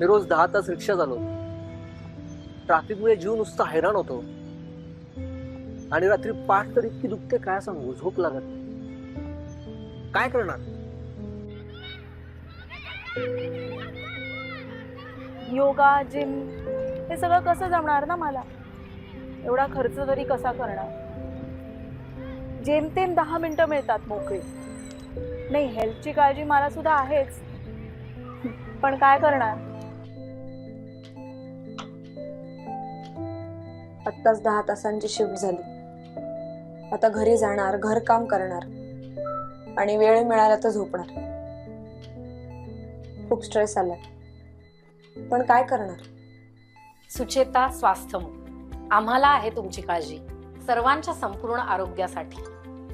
मी रोज दहा तास रिक्षा चालवतो. ट्रॅफिकमुळे जीव नुसता हैराण होतो. आणि रात्री पाठ तर इतकी दुखते काय सांगू झोप लागत नाही. काय करणार? योगा जिम हे सगळं कसं जमणार ना मला? एवढा खर्च तरी कसा करणार? जेमतेम दहा मिनटं मिळतात मोकळी. नाही हेल्थची काळजी मला सुद्धा आहेच. पण काय करणार? आत्ताच दहा तासांची शिफ्ट झाली. आता घरी जाणार घरकाम करणार आणि वेळ मिळाला तर झोपणार. खूप स्ट्रेस आलाय. पण काय करणार? सुचेता स्वास्थम आम्हाला आहे तुमची काळजी. सर्वांच्या संपूर्ण आरोग्यासाठी.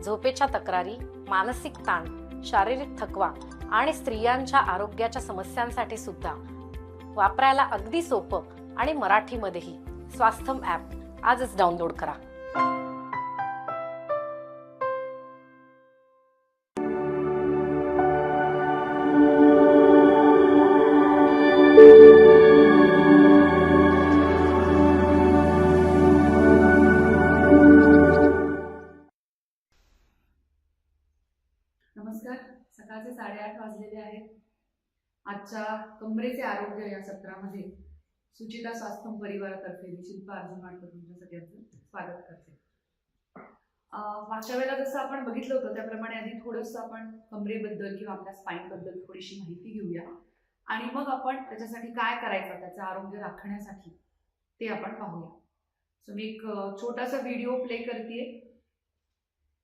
झोपेच्या तक्रारी मानसिक ताण शारीरिक थकवा आणि स्त्रियांच्या आरोग्याच्या समस्यांसाठी सुद्धा. वापरायला अगदी सोपं आणि मराठीमध्येही. स्वास्थ्यम ॲप. आजच डाउनलोड करा. नमस्कार. सकाळचे साडेआठ वाजलेले आहेत. आजच्या कमरेचे आरोग्य या सत्रामध्ये सुचिता स्वास्थ्य परिवारातर्फे मी शिल्पा अर्जुनवाडकर तुमच्या सगळ्यांचं स्वागत करते. मागच्या वेळेला जसं आपण बघितलं होतं त्याप्रमाणे आधी थोडंसं आपण कमरेबद्दल किंवा आपल्या स्पाईनबद्दल थोडीशी माहिती घेऊया. आणि मग आपण त्याच्यासाठी काय करायचं त्याचं आरोग्य राखण्यासाठी ते आपण पाहूया. सो मी एक छोटासा व्हिडिओ प्ले करते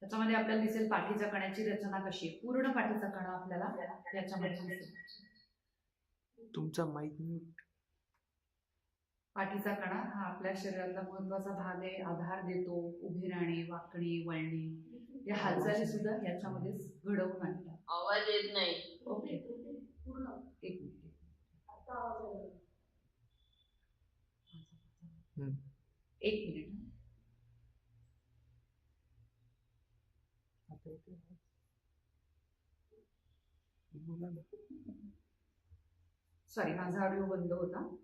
त्याच्यामध्ये आपल्याला दिसेल पाठीचा कण्याची रचना कशी आहे. पूर्ण पाठीचा कणा आपल्याला याच्यामध्ये दिसेल. तुमचा माईक म्यूट पाठीचा कणा हा आपल्या शरीरातला महत्त्वाचा भाग आहे. आधार देतो उभे राहणे वाकणे वळणे. या हालचाली सुद्धा याच्यामध्येच घडवून आणतात. आवाज येत नाही. ओके. एक मिनिट. हम्म. एक मिनिट सॉरी माझा ऑडिओ बंद होता.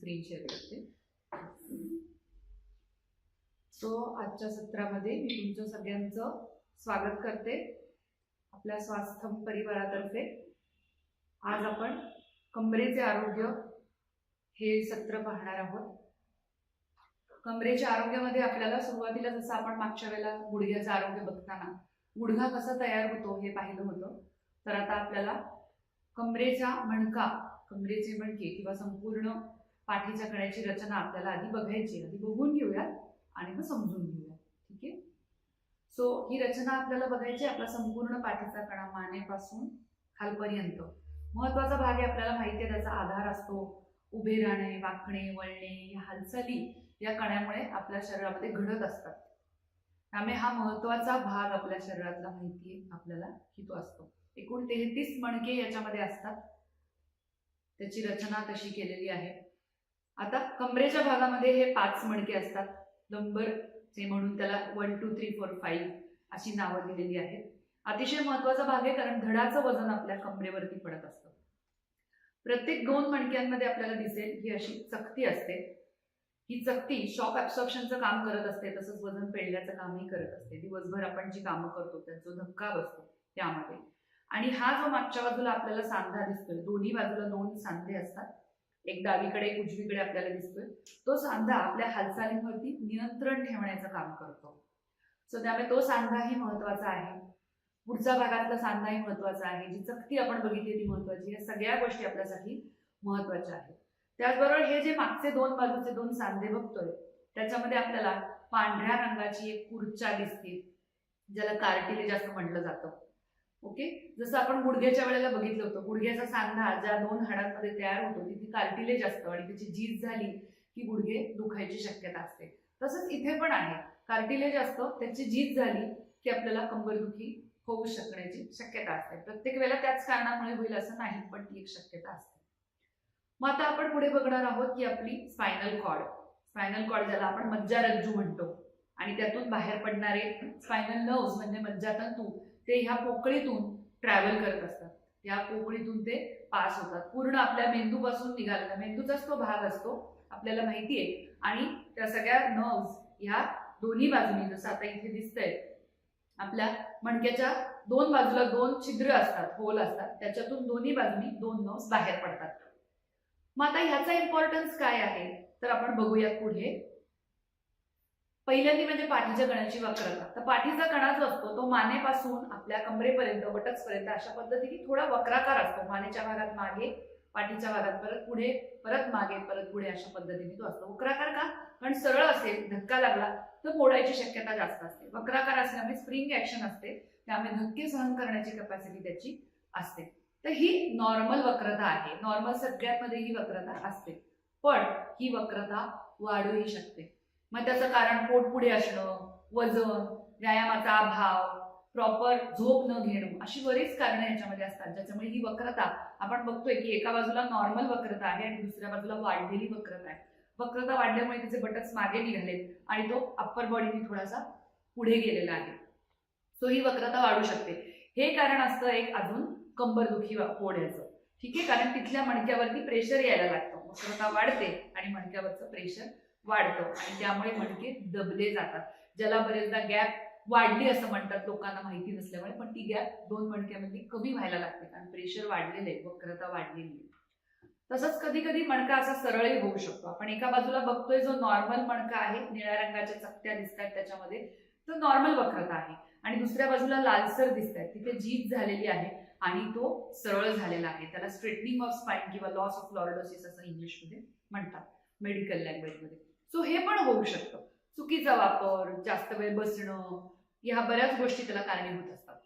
स्क्रीन शेअर करते. सो आजच्या सत्रामध्ये मी तुमचं सगळ्यांचं स्वागत करते. आपल्या स्वास्थ्य परिवारातर्फे. आज आपण कमरेचे आरोग्य हे सत्र पाहणार आहोत. कमरेच्या आरोग्यामध्ये आपल्याला सुरुवातीला जसं आपण मागच्या वेळेला गुडघ्याचं आरोग्य बघताना गुडघा कसा तयार होतो हे पाहिलं होतं. तर आता आपल्याला कमरेचा मणका कमरेचे मणके किंवा संपूर्ण पाठीच्या कण्याची रचना आपल्याला आधी बघायची आहे. आधी बघून घेऊयात आणि मग समजून घेऊया. ठीक आहे? सो ही रचना आपल्याला बघायची आहे. आपला संपूर्ण पाठीचा कणा मानेपासून खालपर्यंत. महत्त्वाचा भाग आहे आपल्याला माहिती आहे त्याचा आधार असतो. उभे राहणे वाकणे वळणे या हालचाली या कण्यामुळे आपल्या शरीरामध्ये घडत असतात. त्यामुळे हा महत्त्वाचा भाग आपल्या शरीरातला माहिती आहे आपल्याला की तो असतो. एकूण तेहतीस मणके याच्यामध्ये असतात. त्याची रचना तशी केलेली आहे. आता कमरेच्या भागामध्ये हे पाच मणके असतात. नंबर जे म्हणून त्याला one two three four five अशी नावं दिलेली आहेत. अतिशय महत्त्वाचा भाग आहे कारण धडाचं वजन आपल्या कमरेवरती पडत असतं. प्रत्येक दोन मणक्यांमध्ये आपल्याला दिसेल ही अशी चकती असते. ही चकती शॉक ॲब्सॉर्प्शनचं काम करत असते तसंच वजन पेडल्याचं कामही करत असते. दिवसभर आपण जी कामं करतो त्यांचा धक्का बसतो त्यामध्ये. आणि हा जो मागच्या बाजूला आपल्याला सांधा दिसतोय दोन्ही बाजूला दोन सांधे असतात. एक डावीकडे एक उजवीकडे आपल्याला दिसतोय. तो सांधा आपल्या हालचालींवरती नियंत्रण ठेवण्याचं काम करतो. सो त्यामुळे तो सांधाही महत्त्वाचा आहे. पुढच्या भागातला सांधाही महत्त्वाचा आहे. जी चकती आपण बघितली ती महत्वाची या सगळ्या गोष्टी आपल्यासाठी महत्त्वाच्या आहेत. त्याचबरोबर हे जे मागचे दोन बाजूचे दोन सांधे बघतोय त्याच्यामध्ये आपल्याला पांढऱ्या रंगाची एक कुर्चा दिसते ज्याला कार्टिलेज असं म्हटलं जातं. ओके? जसं आपण गुडघ्याच्या वेळेला बघितलं होतं गुडघ्याचा सांधा ज्या दोन हाडांमध्ये तयार होतो तिथे कार्टिलेज असतं आणि त्याची झीज झाली की गुडघे दुखायची शक्यता असते. तसंच इथे पण आहे. कार्टिलेज असतं त्याची झीज झाली की आपल्याला कंबरदुखी होऊ शकण्याची शक्यता असते. प्रत्येक वेळेला त्याच कारणामुळे होईल असं नाही पण ती एक शक्यता असते. मग आता आपण पुढे बघणार आहोत की आपली स्पायनल कॉर्ड. स्पायनल कॉर्ड ज्याला आपण मज्जारज्जू म्हणतो. आणि त्यातून बाहेर पडणारे स्पायनल नर्व्स म्हणजे मज्जातंतू ते ह्या पोकळीतून ट्रॅव्हल करत असतात. ह्या पोकळीतून ते पास होतात. पूर्ण आपल्या मेंदूपासून निघालेला मेंदूचाच तो भाग असतो आपल्याला माहिती आहे. आणि त्या सगळ्या नर्व्स ह्या दोन्ही बाजूनी जसं आता इथे दिसतंय आपल्या मणक्याच्या दोन बाजूला दोन छिद्र असतात होल असतात. त्याच्यातून दोन्ही बाजूनी दोन नर्व्स बाहेर पडतात. मग आता ह्याचा इम्पॉर्टन्स काय आहे? तर आपण बघूयात पुढे. पहिल्यांदी म्हणजे पाठीच्या कणाची वक्रता तर पाठीचा कणा जो असतो तो मानेपासून आपल्या कमरेपर्यंत बटक्सपर्यंत अशा पद्धतीने थोडा वक्राकार असतो. मानेच्या भागात मागे पाठीच्या भागात परत पुढे परत मागे परत पुढे अशा पद्धतीने तो असतो. वक्राकार का? कारण सरळ असेल धक्का लागला तर मोडायची शक्यता जास्त असते. वक्राकार असल्यामुळे स्प्रिंग ऍक्शन असते. त्यामुळे धक्के सहन करण्याची कपॅसिटी त्याची असते. तर ही नॉर्मल वक्रता आहे. नॉर्मल सगळ्यांमध्ये ही वक्रता असते. पण ही वक्रता वाढूही शकते. मग त्याचं कारण पोट पुढे असणं वजन व्यायामाचा अभाव प्रॉपर झोप न घेणं अशी बरीच कारणं याच्यामध्ये असतात. ज्याच्यामुळे ही वक्रता आपण बघतोय की एका बाजूला नॉर्मल वक्रता आहे आणि दुसऱ्या बाजूला वाढलेली वक्रता आहे. वक्रता वाढल्यामुळे तिचे बटन्स मागे निघालेत आणि तो अप्पर बॉडीने थोडासा पुढे गेलेला आहे. सो ही वक्रता वाढू शकते. हे कारण असतं एक अजून कंबरदुखी वा- होण्याचं ठीक आहे? कारण तिथल्या मणक्यावरती प्रेशर यायला लागतं. वक्रता वाढते आणि मणक्यावरचं प्रेशर वाढतं आणि त्यामुळे मणके दबले जातात. ज्याला बरेचदा गॅप वाढली असं म्हणतात लोकांना माहिती नसल्यामुळे पण ती गॅप दोन मणक्यामध्ये कमी व्हायला लागते. कारण प्रेशर वाढलेलं आहे वक्रता वाढलेली आहे. तसंच कधी कधी मणका असा सरळही होऊ शकतो. आपण एका बाजूला बघतोय जो नॉर्मल मणका आहे निळ्या रंगाच्या चकत्या दिसतात त्याच्यामध्ये तो नॉर्मल वक्रता आहे. आणि दुसऱ्या बाजूला लालसर दिसत आहेत तिथे जीत झालेली आहे आणि तो सरळ झालेला आहे. त्याला स्ट्रेटनिंग ऑफ स्पाईन किंवा लॉस ऑफ लॉर्डोसिस असं इंग्लिशमध्ये म्हणतात मेडिकल लँग्वेजमध्ये सो हे पण होऊ शकतं. चुकीचा वापर जास्त वेळ बसणं ह्या बऱ्याच गोष्टी त्याला कारणीभूत असतात.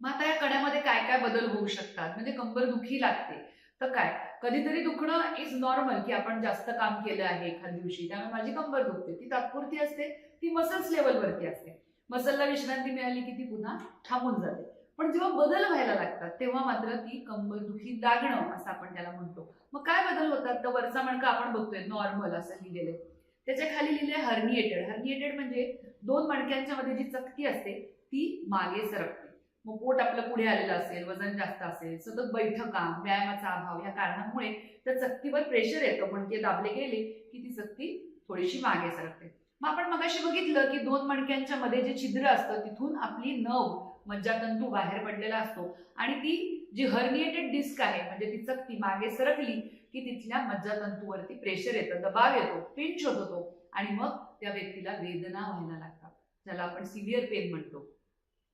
मग आता या कण्यामध्ये काय काय बदल होऊ शकतात? म्हणजे कंबर दुखी लागते. तर काय? कधीतरी दुखणं इज नॉर्मल की आपण जास्त काम केलं आहे एखाद्या दिवशी त्यामुळे माझी कंबर दुखते ती तात्पुरती असते ती मसल्स लेवलवरती असते. मसलला विश्रांती मिळाली की ती पुन्हा थांबून जाते. पण जेव्हा बदल व्हायला लागतात तेव्हा मात्र ती कंबर दुखी लागणं असं आपण त्याला म्हणतो. मग काय बदल होतात? तर वरचा मणका आपण बघतोय नॉर्मल असं लिहिलेलं आहे. त्याच्याखाली लिहिले हर्निएटेड हर्निएटेड म्हणजे दोन मणक्यांच्या मध्ये जी चकती असते ती मागे सरकते. मग पोट आपलं पुढे आलेलं असेल वजन जास्त असेल सतत बैठका व्यायामाचा अभाव या कारणामुळे त्या चकतीवर प्रेशर येतं. मणके दाबले गेले की ती चकती थोडीशी मागे सरकते. मग आपण मगाशी बघितलं की दोन मणक्यांच्या मध्ये जे छिद्र असतं तिथून आपली नव मज्जातंतू बाहेर पडलेला असतो. आणि ती जी हर्निएटेड डिस्क आहे म्हणजे ती चकती मागे सरकली की तिथल्या मज्जातंतूवरती प्रेशर येतं दबाव येतो पिंच होत होतो आणि मग त्या व्यक्तीला वेदना व्हायला लागतात. ज्याला आपण सिव्हिअर पेन म्हणतो.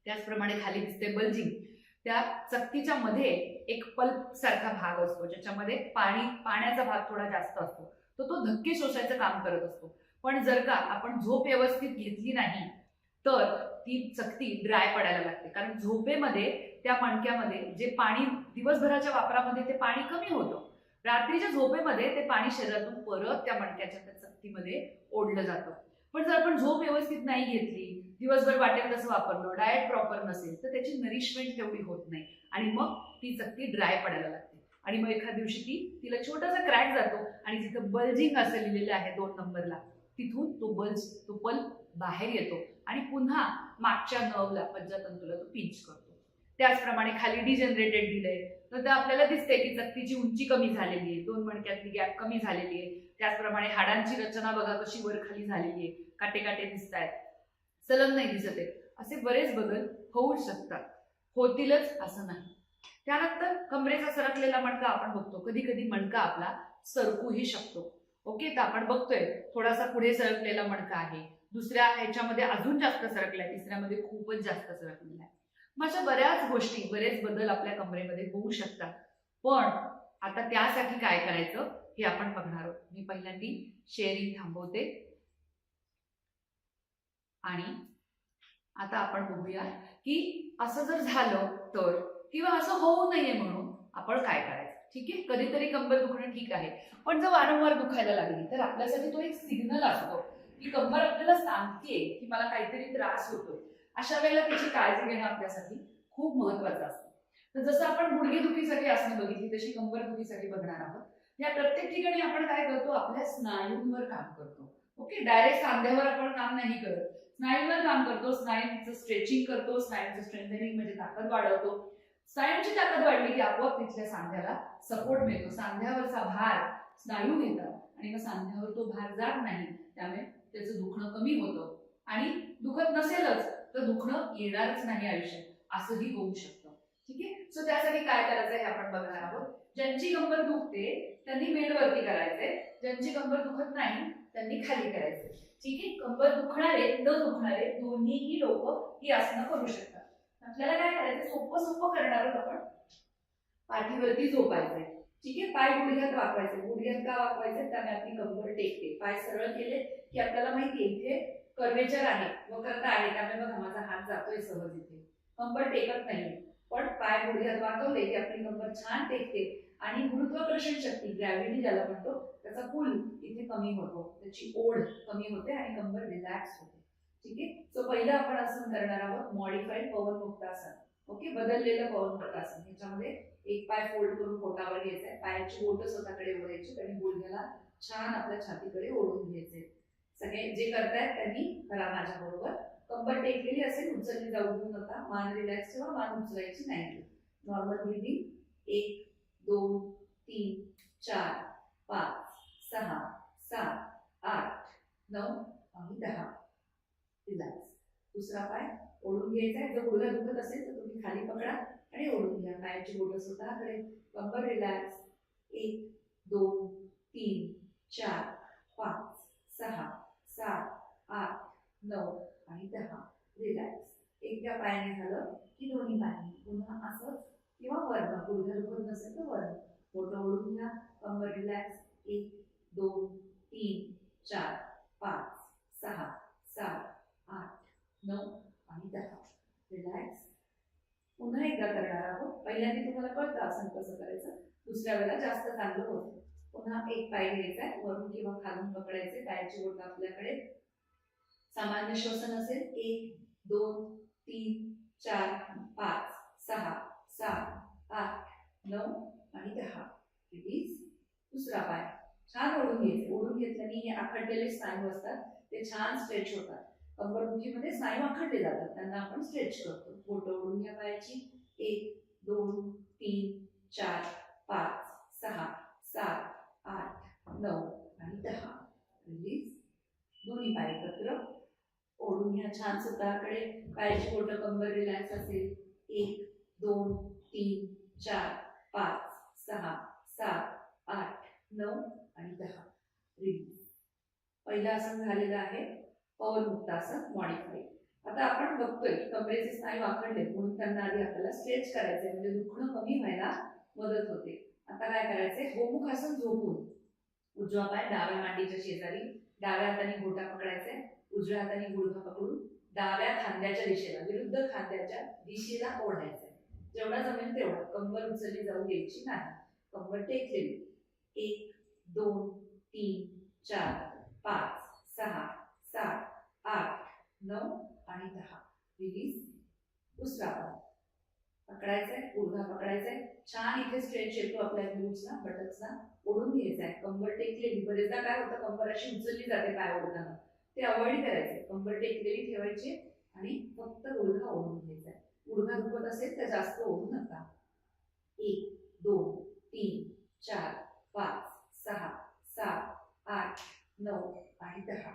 त्याचप्रमाणे खाली दिसते बल्जिंग त्या चकतीच्या मध्ये एक पल्प सारखा भाग असतो ज्याच्यामध्ये पाणी पाण्याचा भाग थोडा जास्त असतो. तर तो धक्के शोषायचं काम करत असतो. पण जर का आपण झोप व्यवस्थित घेतली नाही तर ती चकती ड्राय पडायला लागते. कारण झोपेमध्ये त्या मणक्यामध्ये जे पाणी दिवसभराच्या वापरामध्ये ते पाणी कमी होतं. रात्रीच्या झोपेमध्ये ते पाणी शरीरातून परत त्या मणक्याच्या त्या चकतीमध्ये ओढलं जातं. पण जर आपण झोप व्यवस्थित नाही घेतली दिवसभर वाटेल तसं वापरलं डाएट प्रॉपर नसेल तर त्याची नरिशमेंट तेवढी होत नाही. आणि मग ती चकती ड्राय पडायला लागते. आणि मग एखाद्या दिवशी ती तिला छोटासा क्रॅक जातो आणि जिथं बल्जिंग असं लिहिलेलं आहे दोन नंबरला तिथून तो बल्ज तो पल्प बाहेर येतो आणि पुन्हा मागच्या नवला पंचतंतूला तो पिंच करतो. त्याचप्रमाणे खाली डिजनरेटेड दिलंय तर ते आपल्याला दिसते की चकतीची उंची कमी झालेली आहे दोन मणक्यातली गॅप कमी झालेली आहे. त्याचप्रमाणे हाडांची रचना बघा कशी वर खाली झालेली आहे. काटे काटे दिसत आहेत सलग नाही दिसत आहे. असे बरेच बदल होऊ शकतात. होतीलच असं नाही. त्यानंतर कमरेचा सरकलेला मणका आपण बघतो. कधी कधी मणका आपला सरकूही शकतो. ओके तर आपण बघतोय थोडासा पुढे सरकलेला मणका आहे. दुसऱ्या ह्याच्यामध्ये अजून जास्त सरकलाय तिसऱ्यामध्ये खूपच जास्त सरकलेला आहे. मग अशा बऱ्याच गोष्टी बरेच बदल आपल्या कमरेमध्ये होऊ शकतात. पण आता त्यासाठी काय करायचं हे आपण बघणार आहोत. मी पहिल्यांदी शेअरिंग थांबवते. आणि आता आपण बघूया की असं जर झालं तर किंवा असं होऊ नये म्हणून आपण काय करायचं? ठीक आहे? कधीतरी कंबर दुखणं ठीक आहे. पण जर वारंवार दुखायला लागली तर आपल्यासाठी तो एक सिग्नल असतो की कंबर आपल्याला सांगते की मला काहीतरी त्रास होतोय. अशा वेळेला त्याची काळजी घेणं आपल्यासाठी खूप महत्वाचं असतं. तर जसं आपण गुडघेदुखीसाठी आसनं बघितली तशी कंबर दुखीसाठी बघणार आहोत. या प्रत्येक ठिकाणी आपण काय करतो? आपल्या स्नायूंवर काम करतो. ओके? डायरेक्ट सांध्यावर आपण काम नाही करत. स्नायूंवर काम करतो. स्नायूंचं स्ट्रेचिंग करतो. स्नायूंचं स्ट्रेंथनिंग म्हणजे ताकद वाढवतो. स्नायूंची ताकद वाढली की आपोआप तिथल्या सांध्याला सपोर्ट मिळतो. सांध्यावरचा भार स्नायू घेतात आणि मग सांध्यावर तो भार जात नाही. त्यामुळे त्याचं दुखणं कमी होतं. आणि दुखत नसेलच तर दुखणं येणारच नाही आयुष्यात. असंही होऊ शकतं. ठीक आहे? सो त्यासाठी काय करायचं हे आपण बघणार आहोत. ज्यांची कंबर दुखते त्यांनी मेडवरती करायचंय. ज्यांची कंबर दुखत नाही त्यांनी खाली करायचंय. ठीक आहे? कंबर दुखणारे न दुखणारे दोन्हीही लोक ही आसनं करू शकतात. आपल्याला काय करायचं सोपं सोपं करणार आहोत आपण. पाठीवरती झोपायचंय. ठीक आहे? पाय गुडघ्यात वाकवायचे. गुडघ्यात का वाकवायचे? त्याने आपली कंबर टेकते. पाय सरळ केले की आपल्याला माहितीये इथे कर्वेचर आहे. वक्रता आहे त्यामुळे बघा माझा हात जातोय सहज इथे. कंबर टेकत नाही. पण पाय गुडघ्यात वाकवले की आपली कंबर छान टेकते. आणि गुरुत्वाकर्षण शक्ती ग्रॅव्हिटी ज्याला म्हणतो त्याचा पुल इथे कमी होतो. त्याची ओढ कमी होते आणि कंबर रिलॅक्स होते. ठीक आहे? सो पहिलं आपण आसन करणार आहोत मॉडिफाईड पवन मुक्तासन ओके बदललेलं पवन मुक्तासन ह्याच्यामध्ये एक पाय फोल्ड करून पोटावर घ्यायचा आहे. पायाची बोट स्वतःकडे ओढायची आणि गुडघ्याला छान आपल्या छातीकडे ओढून घ्यायचे. सगळे जे करतायत त्यांनी करा माझ्याबरोबर. कंबर टेकलेली असेल उचलली जाऊ देऊ नका. मान रिलॅक्स ठेवा मान उचलायची नाही. नॉर्मल ब्रिदिंग एक दोन तीन चार पाच सहा सात आठ नऊ आणि दहा. रिलॅक्स दुसरा पाय ओढून घ्यायचा आहे जर गुडघा दुखत असेल तर तुम्ही खाली पकडा आणि ओढून घ्या. पायाची बोट स्वतःकडे. कंबर रिलॅक्स एक दोन तीन चार पाच सहा सात आठ नऊ आणि दहा रिलॅक्स एकट्या पायाने झालं की दोन्ही पायाने पुन्हा असं किंवा वर्ण गुडघा दुखत नसेल तर वर्ण बोटं ओढून घ्या कंबर रिलॅक्स एक दोन तीन चार पाच सहा सात आठ नऊ आणि दहा रिलॅक्स पुन्हा एकदा करणार आहोत पहिल्यांदा तुम्हाला कळतं आसन कसं करायचं दुसऱ्या वेळेला जास्त चांगलं होतं पुन्हा एक पाय घ्यायचा आहे वरून किंवा खालून पकडायचे पायाची बोट आपल्याकडे. सामान्य श्वसन असेल एक दोन तीन चार पाच सहा सात आठ नऊ आणि दहा. इज दुसरा पाय. छान ओढून घ्यायचे. ओढून घेतल्याने हे आखडलेले स्नायू असतात ते छान स्ट्रेच होतात. कंबरदुखीमध्ये स्नायू आखडले जातात. त्यांना आपण स्ट्रेच करतो. बोट ओढून घ्या पायाची. एक दोन तीन चार पाच सहा सात आठ नऊ आणि दहा म्हणजेच दोन्ही पाय एकत्र. ओढून घ्या छान स्वतःकडे पायाची बोट कंबर रिलॅक्स असेल. एक दोन तीन चार पाच सहा सात आठ नऊ आणि दहा. रिलीज पहिलं आसन झालेलं आहे. पवन मुक्तासन मॉडिफाईड आता आपण बघतोय की कमरेचे स्नायू आखडले म्हणून त्यांना आधी आपल्याला स्ट्रेच करायचे म्हणजे दुखणं कमी व्हायला मदत होते. आता काय करायचंय? गोमुख आसन झोपून. उजवा पाय डाव्या मांडीच्या शेजारी. डाव्या हाताने गोटा पकडायचा उजव्या हाताने गुडघा पकडून डाव्या खांद्याच्या दिशेला विरुद्ध खांद्याच्या दिशेला ओढायचंय जेवढा जमेल तेवढा. कंबर उचलली जाऊ द्यायची नाही. कंबर टेकलेली. एक दोन तीन चार पाच सहा सात आठ नऊ आणि दहा. रिलीज दुसरा पकडायचंय गुडघा पकडायचंय. छान इथे स्ट्रेच येतो आपल्या ग्लूजला बटक्सला ओढून घ्यायचा आहे कंबर टेकलेली बरेचदा काय होतं कंबर अशी उचलली जाते पाय ओढताना. ते अवॉइड करायचे कंबर टेकलेली ठेवायची आणि फक्त गुडघा ओढून घ्यायचा आहे गुडघा दुखत असेल तर जास्त ओढू नका. एक दोन तीन चार पाच सहा सात आठ नऊ आणि दहा.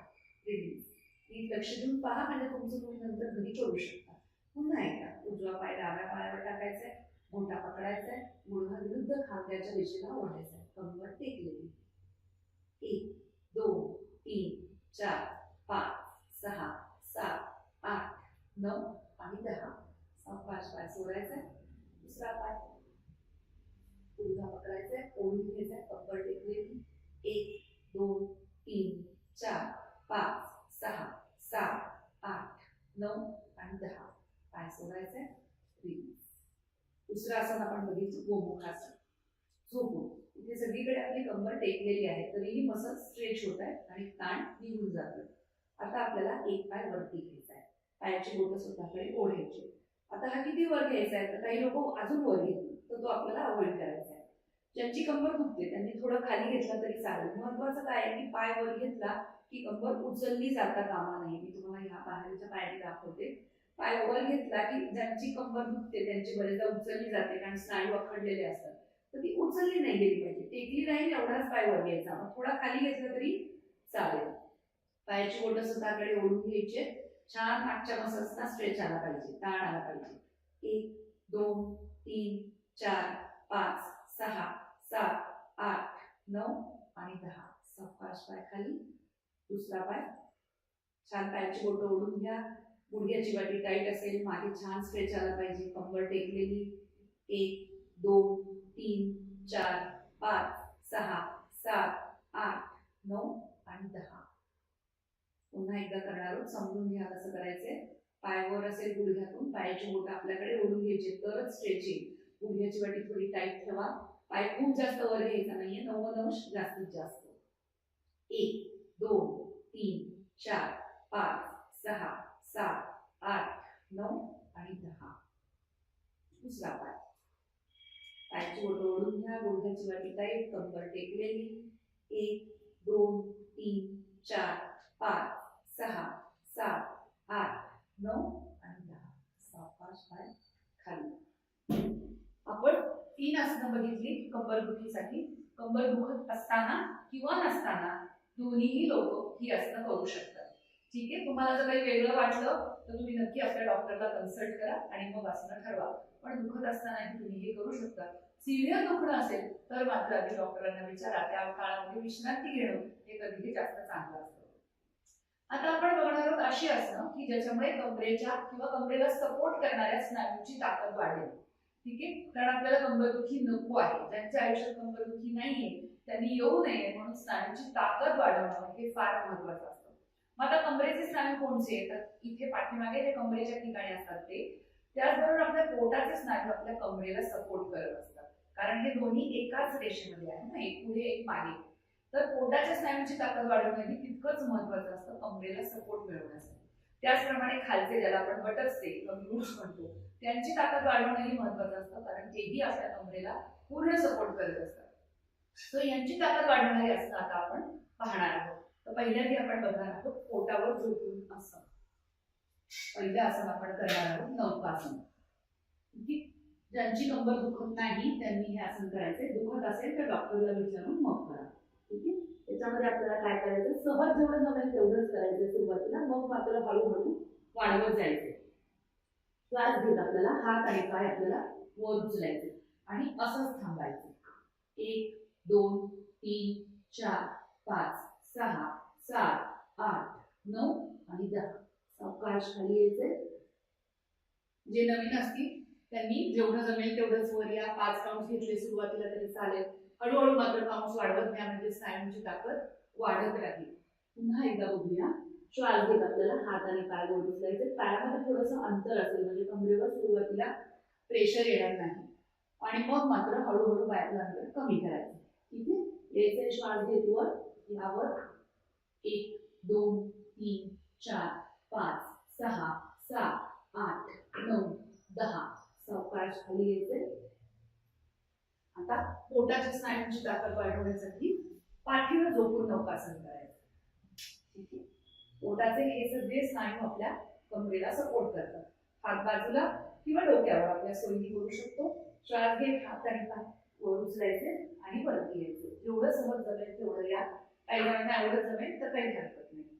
रिलीज नीट लक्ष देऊन पहा म्हणजे तुमचं तुम्ही नंतर घरी करू शकता. पुन्हा एकदा उजवा पाय डाव्या पायावर टाकायचा आहे गोटा पकडायचा आहे गुडघा विरुद्ध खांद्याच्या दिशेला ओढायचा आहे कंबर टेकलेली. एक दोन तीन चार पाच सहा सात आठ नऊ आणि दहा. पाच पाय सोडायचा आहे दुसरा पाय. गुडघा पकडायचा आहे ओढून घ्यायचा आहे कंबर टेकलेली. एक दोन तीन चार पाच सहा सात आठ नऊ आणि दहा. काय सोडायचे रिलीज दुसरं आसन आपण बघितलं गोमुखासन झोपून. इथे सगळीकडे आपली कंबर टेकलेली आहे तरीही मसल स्ट्रेच होत आहे आणि ताण निघून जातोय. आता आपल्याला एक पाय वरती घ्यायचा आहे. पायाची बोट स्वतःकडे ओढायची. आता हा किती वर घ्यायचा आहे? तर काही लोक अजून वर घेतील तर तो आपल्याला अवॉइड करायचा आहे. ज्यांची कंबर दुखते त्यांनी थोडं खाली घेतला तरी चालेल. महत्वाचं काय आहे की पाय वर घेतला की कंबर उचलली जाता कामा नाही मी तुम्हाला ह्या बाहेरच्या पायाने दाखवते. पाय वर घेतला की ज्यांची कंबर दुखते त्यांची बरेचदा उचलली जाते कारण स्नायू अखडलेले असतात. तर ती उचलली नाही गेली पाहिजे. टेकली राहील एवढाच पाय वर घ्यायचा. मग थोडा खाली घेतला तरी चालेल. पायाची बोटं स्वतःकडे ओढून घ्यायचे. छान मागच्या मसल्सना स्ट्रेच आला पाहिजे. ताण आला पाहिजे. एक दोन तीन चार पाच सहा सात आठ नऊ आणि दहा. सावकाश पाय खाली. दुसरा पाय. छान पायाची बोटं ओढून घ्या. गुडघ्याची वाटी टाईट असेल मागे छान स्ट्रेच आला पाहिजे. कंबर टेकलेली. एक दोन तीन चार पाच सहा सात आठ नऊ आणि दहा. पुन्हा एकदा करणार आहोत. समजून घ्या कसं करायचंय. पायावर असेल गुडघ्यातून पायाची बोट आपल्याकडे ओढून घ्यायची. तरच स्ट्रेचिंग गुडघ्याची वाटी थोडी टाईट ठेवा. पाय खूप जास्त वर घ्यायचा नाहीये. नव्वद अंश जास्तीत जास्त. एक दोन तीन चार पाच सहा सात आठ नऊ आणि दहा. दुसरा पाय पायची बोटं ओढून घ्या. गुडघ्याची वाटी टाईट कंबर टेकलेली. एक दोन तीन चार पाच सहा सात आठ नऊ आणि दहा. सावकाश पाय खाली. आपण तीन आसनं बघितली कंबर दुखीसाठी कंबर दुखत असताना किंवा नसताना दोन्हीही लोक ही आसनं करू शकतात. ठीक आहे? तुम्हाला जर काही वेगळं वाटलं तर तुम्ही नक्की आपल्या डॉक्टरला कन्सल्ट करा आणि मग आसनं ठरवा. पण दुखत असतानाही तुम्ही हे करू शकता. सिव्हिअर दुखणं असेल तर मात्र आधी डॉक्टरांना विचारा. त्या काळामध्ये विश्रांती घेणं हे कधीही जास्त चांगलं असतं. आता आपण बघणार आहोत अशी असणं की ज्याच्यामुळे कमरेच्या किंवा कमरेला सपोर्ट करणाऱ्या स्नायूची ताकद वाढेल. ठीक आहे? कारण आपल्याला कंबरदुखी नको आहे. ज्यांच्या आयुष्यात कंबरदुखी नाहीये त्यांनी येऊ नये म्हणून स्नायूची ताकद वाढवणं हे फार महत्वाचं असतं. मग आता कमरेचे स्नायू कोणते तर इथे पाठीमागे जे कमरेच्या ठिकाणी असतात ते त्याचबरोबर आपल्या पोटाचे स्नायू आपल्या कमरेला सपोर्ट करत असतात. कारण हे दोन्ही एकाच रेषेमध्ये आहे ना एक पुढे एक मागे. तर पोटाच्या स्नायूंची ताकद वाढवणं तितकंच महत्वाचं असतं कमरेला सपोर्ट मिळवण्यासाठी. त्याचप्रमाणे खालचे ज्याला आपण बटरचे किंवा ग्रुप्स म्हणतो त्यांची ताकद वाढवणंही महत्वाचं असतं कारण तेही आपल्या कमरेला पूर्ण सपोर्ट करत असतात. सो यांची ताकद वाढवणारी असणं आता आपण पाहणार आहोत. तर पहिल्यांदा आपण बघणार आहोत पोटावर झोपून असं पहिलं आसन आपण करणार आहोत नौकासन ज्यांची कंबर दुखत नाही त्यांनी हे आसन करायचे दुखत असेल तर डॉक्टरला विचारून मग करा. ठीक आहे? त्याच्यामध्ये आपल्याला काय करायचं सहज जेवढं जमेल तेवढंच करायचं सुरुवातीला. मग मात्र हळूहळू वाढवत जायचं श्वास घेत आपल्याला हात आणि पाय आपल्याला वर उचलायचे. आणि असंच थांबायचं. एक दोन तीन चार पाच. सहा सात आठ नऊ आणि दहा. सावकाश खाली यायचे जे नवीन असतील त्यांनी जेवढं जमेल तेवढंच वर या. पाच काउंट घेतले सुरुवातीला तरी चालेल. हळूहळू मात्र काउंट वाढवत नाही म्हणजे स्नायूंची ताकद वाढत राहील. पुन्हा एकदा बघूया. श्वास घेत आपल्याला हात आणि पाय वर उचलायचे. पायामध्ये थोडंसं अंतर असेल म्हणजे कमरेवर सुरुवातीला प्रेशर येणार नाही. आणि मग मात्र हळूहळू पायातलं अंतर कमी करायचं. ठीक आहे? यायचं श्वास घेत वर. यावर एक दोन तीन चार पाच सहा सात आठ नऊ दहा सावकाश खाली येते आता पोटाच्या स्नायूंची ताकद वाढवण्यासाठी पाठीवर झोपून नौकासन करायचं. पोटाचे हे सगळे स्नायू आपल्या कमरेला सपोर्ट करतात. हात बाजूला किंवा डोक्यावर आपल्या सोयीने करू शकतो. श्वास घेत हात आणि पाय उचलायचे आणि परत यायचे. एवढं समज जमेल तेवढं या. काही जणांना एवढं जमेल तर काही हरकत नाही.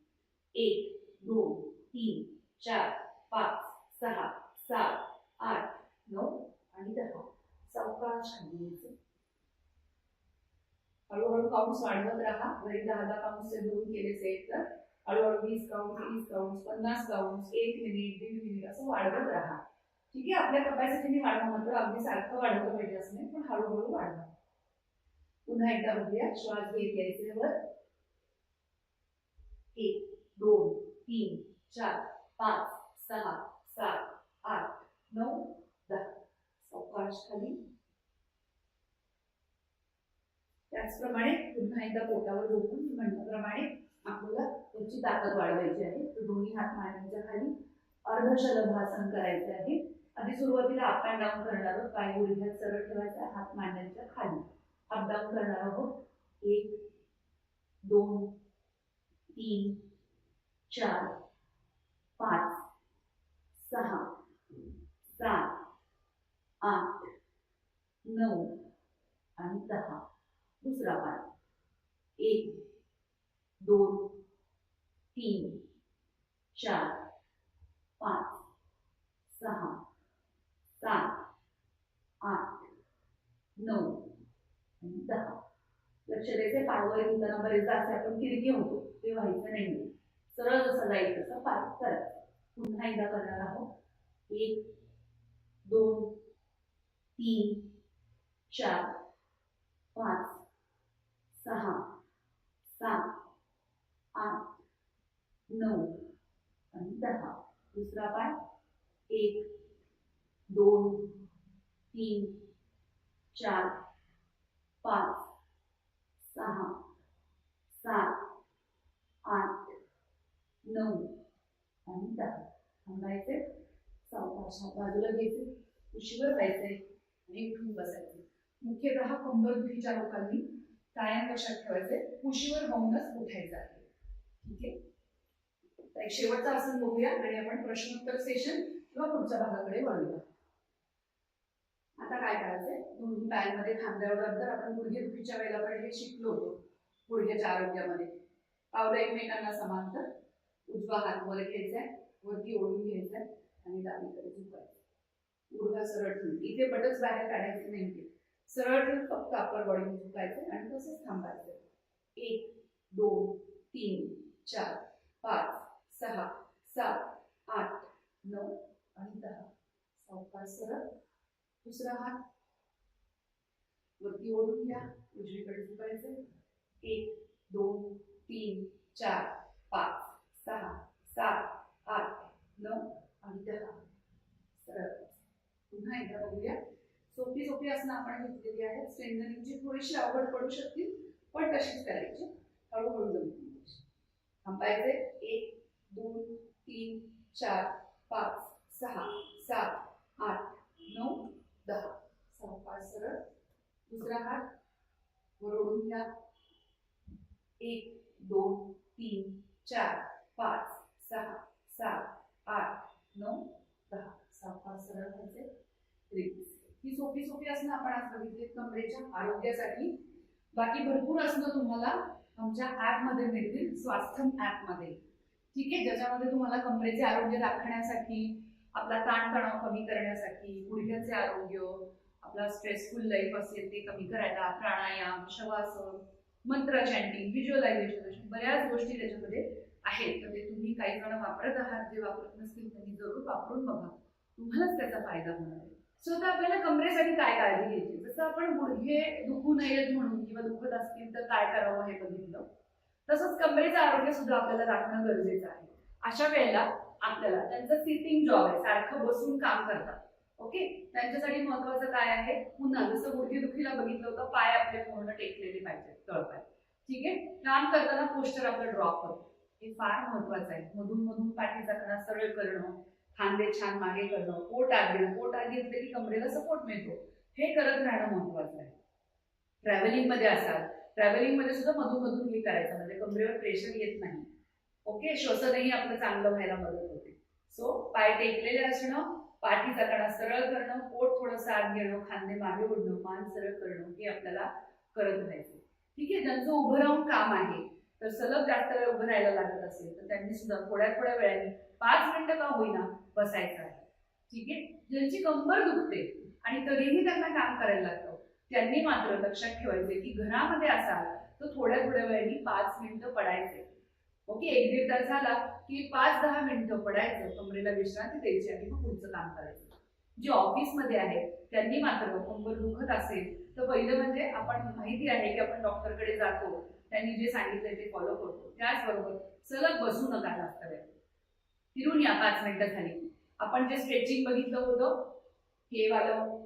एक दोन तीन चार पाच सहा सात आठ नऊ आणि दहा. सावकाश खाली यायचं हळूहळू काउंट्स वाढवत राहा. जरी दहा दहा काउंट्सचे दोन केले आहेत तर हळूहळू वीस काउंट तीस काउंट पन्नास काउंट एक मिनिट दीड मिनिट असं वाढवत राहा. ठीक आहे आपल्या कपॅसिटीने वाढवा मात्र. अगदी सारखं वाढवलं पाहिजे असं नाही पण हळूहळू वाढवा. पुन्हा एकदा बघूया. श्वास घेत यायचे वर. एक दोन तीन चार पाच सहा सात आठ नऊ दहा. सावकाश खाली त्याचप्रमाणे पुन्हा एकदा पोटावर झोपून मी म्हटल्याप्रमाणे आपल्याला त्याची ताकद वाढवायची आहे. तर दोन्ही हात मांडीच्या खाली अर्धशलभासन करायचे आहे. आधी सुरुवातीला अप अँड डाऊन करणार आहोत. पाय गुडघ्यात सरळ ठेवायचा हात मांडण्याच्या खाली. अप डाऊन करणार आहोत. एक दोन तीन, चार, पाच, सहा, सात, आठ आणि दहा. दुसरा पाय एक, दोन, तीन, चार, पाच, सहा, सात, आठ आणि दहा. लक्ष द्यायचे पायवर घेताना बरेचदा असे आपण किरकी होतो ते व्हायचं नाही सरळ जसं जाईल तसं पार करायचं पुन्हा एकदा करणार आहोत. एक दोन तीन चार पाच सहा सात आठ नऊ आणि दहा. दुसरा पाय. एक दोन तीन चार पाच सहा सात आठ नऊ आणि दहा. थांबायचे. सावकाशा बाजूला घ्यायचे. उशीवर जायचंय. आणि उठून बसायचे. मुख्यतः कंबरदुखीच्या लोकांनी कायम कशात ठेवायचे? उशीवर होऊनच उठायचं आहे. ठीक आहे? तर एक शेवटचा आसन बघूया आणि आपण प्रश्नोत्तर सेशन किंवा पुढच्या भागाकडे वळूया. आता काय करायचंय? दोन्ही पायांमध्ये खांद्यावर अंतर आपण गुडघेदुखीच्या वेळेला पण हे शिकलो होतो गुडघ्याच्या आरोग्यामध्ये. पावलं एकमेकांना समांतर उजवा हात वर घ्यायचा आहे वरती ओढून घ्यायचा आहे आणि डावीकडे झुकायचं गुडघा सरळ ठेवून इथे बटच बाहेर काढायचं नाही सरळ ठेवून फक्त आपण बॉडी झुकायचं आणि तसंच थांबायचं. एक दोन तीन चार पाच सहा सात आठ नऊ आणि दहा. सावकार सरळ दुसरा हात वरती ओढून घ्या उजवीकडे झुकायचं एक दोन तीन चार पाच सहा सात आठ नऊ आणि दहा. सरळ. पुन्हा एकदा बघूया. सोपी सोपी असणं आपण घेतलेली आहेत. स्ट्रेंथनिंगची थोडीशी अवघड पडू शकतील पण तशीच करायची. हळूहळू जमून थांबायचे एक दोन तीन चार पाच सहा सात आठ नऊ दहा. सहा पाच सरळ. दुसरा हात वरडून घ्या. एक दोन तीन चार पाच सहा सात आठ नऊ दहा. सावकाश सरळ व्हायचे त्रेवीस. ही सोपी सोपी असणं आपण आज बघितले. कमरेच्या आरोग्यासाठी. बाकी भरपूर असणं तुम्हाला आमच्या ऍपमध्ये मिळतील. स्वास्थ्यम ॲपमध्ये ठीक आहे ज्याच्यामध्ये तुम्हाला कमरेचे आरोग्य राखण्यासाठी आपला ताणतणाव कमी करण्यासाठी गुडघ्याचे आरोग्य आपला स्ट्रेसफुल लाईफ असेल ते कमी करायला प्राणायाम शवासन मंत्र चॅन्टिंग व्हिज्युअलायझेशन अशा बऱ्याच गोष्टी त्याच्यामध्ये आहेत. तर ते तुम्ही काही जण वापरत आहात जे वापरत नसतील त्यांनी जरूर वापरून बघा. तुम्हालाच त्याचा फायदा होणार आहे. सो आता आपल्याला कमरेसाठी काय काळजी घ्यायची? जसं आपण गुडघे दुखू नयेत म्हणून किंवा दुखत असतील तर काय करावं हे बघितलं. तसंच कमरेचं आरोग्य सुद्धा आपल्याला राखणं गरजेचं आहे. अशा वेळेला आपल्याला त्यांचं सिटिंग जॉब आहे. सारखं बसून काम करतात. ओके? त्यांच्यासाठी महत्वाचं काय आहे? पुन्हा जसं गुडघे दुखीला बघितलं होतं पाय आपले पूर्ण टेकलेले पाहिजे तळपाय. ठीक आहे? काम करताना पोस्टर आपलं ड्रॉप होतं हे फार महत्वाचं आहे. मधून मधून पाठीचा कणा सरळ करणं खांदे छान मागे करणं पोट आत पोट आत की कमरेला सपोर्ट मिळतो. हे करत राहणं महत्वाचं आहे. ट्रॅव्हलिंगमध्ये असाल ट्रॅव्हलिंगमध्ये सुद्धा मधून मधून हे करायचं म्हणजे कमरेवर प्रेशर येत नाही. ओके? श्वसनही आपलं चांगलं व्हायला मदत होते. सो पाय टेकलेले असणं पाठीचा जाताना सरळ करणं पोट थोडंसं आत घेणं खांदे मागे ओढणं मान सरळ करणं हे आपल्याला करत राहायचं. ठीक आहे? ज्यांचं उभं राहून काम आहे तर सलग जास्त वेळ उभं राहायला लागत असेल तर त्यांनी सुद्धा थोड्या थोड्या वेळाने पाच मिनिटं का होईना बसायचं आहे. ठीक आहे? ज्यांची कंबर दुखते आणि तरीही त्यांना काम करायला लागतं त्यांनी मात्र लक्षात ठेवायचे की घरामध्ये असाल तर थोड्या थोड्या वेळाने पाच मिनिटं पडायचे. ओके एक दीड तास झाला की पाच दहा मिनिटं पडायचं कमरेला विश्रांती द्यायची आणि मग पुढचं काम करायचं. जे ऑफिसमध्ये आहे त्यांनी मात्र कंबर दुखत असेल तर पहिलं म्हणजे आपण माहिती आहे की आपण डॉक्टरकडे जातो त्यांनी जे सांगितलंय ते फॉलो करतो. त्याचबरोबर सलग बसू नका जास्त वेळ फिरून या पाच मिनिटं झाली. आपण जे स्ट्रेचिंग बघितलं होतं हे वालं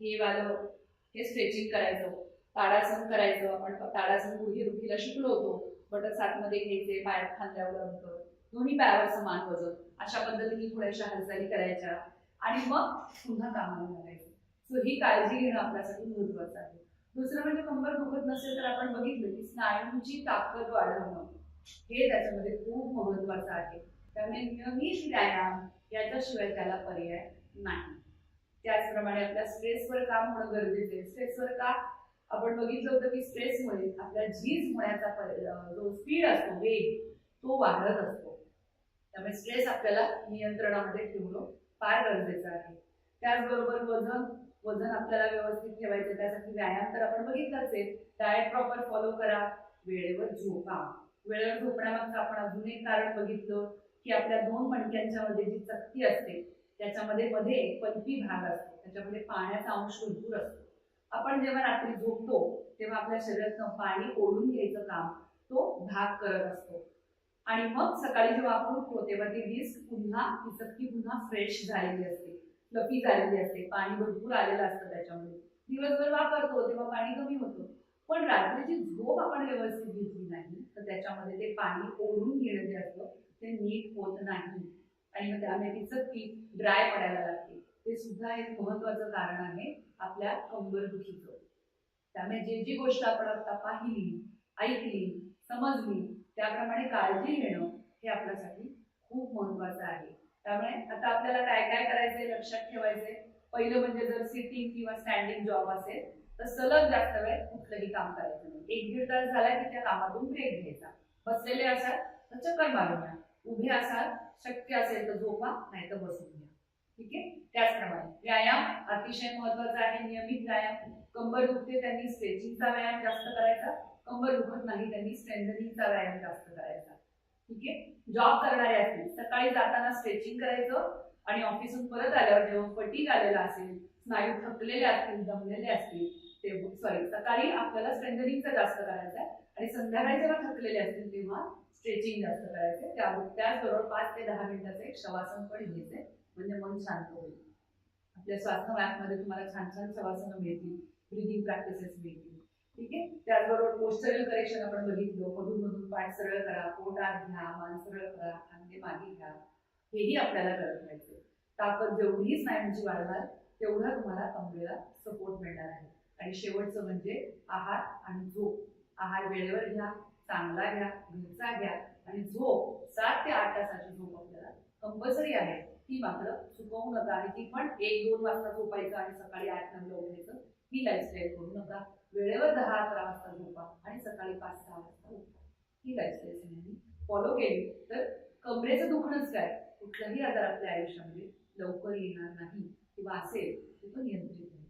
हे वालं हे स्ट्रेचिंग करायचं. ताडासन करायचं. आपण ताडासन गुडघे दुखीला शिकलो होतो. बटस आतमध्ये घ्यायचे पायात खांद्यावर अंतर दोन्ही पायावर समान वजन. अशा पद्धतीने थोड्याशा हालचाली करायच्या. आणि मग पुन्हा कामाला लागायचं. सो ही काळजी घेणं आपल्यासाठी महत्वाचं आहे. दुसरं म्हणजे कंबर दुखत नसेल तर आपण बघितलं की स्नायूंची ताकद वाढवणं. हे त्याच्यामध्ये खूप महत्वाचं आहे. त्यामुळे नियमित व्यायाम याच्याशिवाय त्याला पर्याय नाही. त्याचप्रमाणे आपल्या स्ट्रेसवर काम होणं गरजेचं आहे. स्ट्रेसवर का आपण बघितलं होतं की स्ट्रेसमुळे आपल्या झीज होण्याचा जो स्पीड असतो वेग तो वाढत असतो. त्यामुळे स्ट्रेस आपल्याला नियंत्रणामध्ये ठेवणं फार गरजेचं आहे. त्याचबरोबर वजन वजन आपल्याला व्यवस्थित ठेवायचं त्यासाठी व्यायाम तर आपण बघितलाच आहे. डाएट प्रॉपर फॉलो करा. वेळेवर झोपा. वेळेवर झोपण्यामागचं आपण अजून एक कारण बघितलं की आपल्या दोन मणक्यांच्या मध्ये जी चक्ती असते त्याच्यामध्ये मध्ये एक भाग असतो. त्याच्यामध्ये पाण्याचा अंश भरपूर असतो. आपण जेव्हा रात्री झोपतो तेव्हा आपल्या शरीरातनं पाणी ओढून घ्यायचं काम तो भाग करत असतो. आणि मग सकाळी जेव्हा आपण उठतो तेव्हा ती डिस्क पुन्हा ती पुन्हा फ्रेश झालेली असते. लपी झालेली असते. पाणी भरपूर आलेलं असतं त्याच्यामध्ये. दिवसभर वापरतो तेव्हा पाणी कमी होतं. पण रात्रीची झोप आपण व्यवस्थित घेतली नाही तर त्याच्यामध्ये ते पाणी ओढून घेणं जे असतं ते नीट होत नाही. आणि मग त्यामुळे ती चक्की ड्राय पडायला लागते. ते सुद्धा एक महत्वाचं कारण आहे. आपल्या कंबरदुखीचं त्यामुळे जे जी गोष्ट आपण आता पाहिली ऐकली समजली त्याप्रमाणे काळजी घेणं हे आपल्यासाठी खूप महत्वाचं आहे. त्यामुळे आता आपल्याला काय काय करायचंय लक्षात ठेवायचंय? पहिलं म्हणजे जर सिटिंग किंवा स्टँडिंग जॉब असेल तर सलग जास्त वेळ कुठलंही काम करायचं नाही. एक दीड तास झाला की त्या कामातून ब्रेक घ्यायचा. बसलेले असाल तर चक्कर मारून उभे असाल शक्य असेल तर झोपा नाही तर बसून घ्या. ठीक आहे? त्याचप्रमाणे व्यायाम अतिशय महत्त्वाचा आहे. नियमित व्यायाम. कंबर दुखते त्यांनी स्ट्रेचिंगचा व्यायाम जास्त करायचा. कंबर दुखत नाही त्यांनी स्ट्रेंथनिंगचा व्यायाम जास्त करायचा. ठीक आहे? जॉब करणारे असतील सकाळी जाताना स्ट्रेचिंग करायचं आणि ऑफिसून परत आल्यावर जेव्हा फटीक आलेला असेल स्नायू थकलेले असतील दमलेले असतील ते सॉरी सकाळी आपल्याला स्ट्रेंथनिंगचा जास्त करायचं आहे आणि संध्याकाळी जेव्हा थकलेले असतील तेव्हा स्ट्रेचिंग जास्त करायचे त्या त्याचबरोबर पाच ते दहा मिनिटाचं एक शवासन पण घ्यायचंय मन शांत होईल. आपल्या स्वास्थ्यमध्ये तुम्हाला छान छान सवासनं मिळतील ब्रिदिंग प्रॅक्टिसेस मिळतील. ठीक आहे? त्याचबरोबर पोस्टरल करेक्शन आपण बघितलं. मधून मधून पाठ सरळ करा पोट आत घ्या मान सरळ करा खांदे मागे घ्या. हेही आपल्याला करत राहायचं ताकद जेवढी स्नायूंची वाढणार तेवढा तुम्हाला कमरेला सपोर्ट मिळणार आहे. आणि शेवटचं म्हणजे आहार आणि झोप. आहार वेळेवर घ्या चांगला घ्या घरचा घ्या. आणि झोप सात ते आठ तासाची झोप आपल्याला कंपल्सरी आहे. ती मात्र चुकवू नका. आणि ती पण एक दोन वाजता झोपायचं आणि सकाळी आठ नंतर उठायचं. ही लाईफस्टाईल करू नका. वेळेवर दहा अकरा वाजता झोपा आणि सकाळी पाच सहा वाजता उठा. ही लाईफस्टाईल सगळ्यांनी फॉलो केली. तर कमरेचं दुखणंच काय? कुठलाही आजार आपल्या आयुष्यामध्ये लवकर येणार नाही. किंवा असेल तर तो नियंत्रित होईल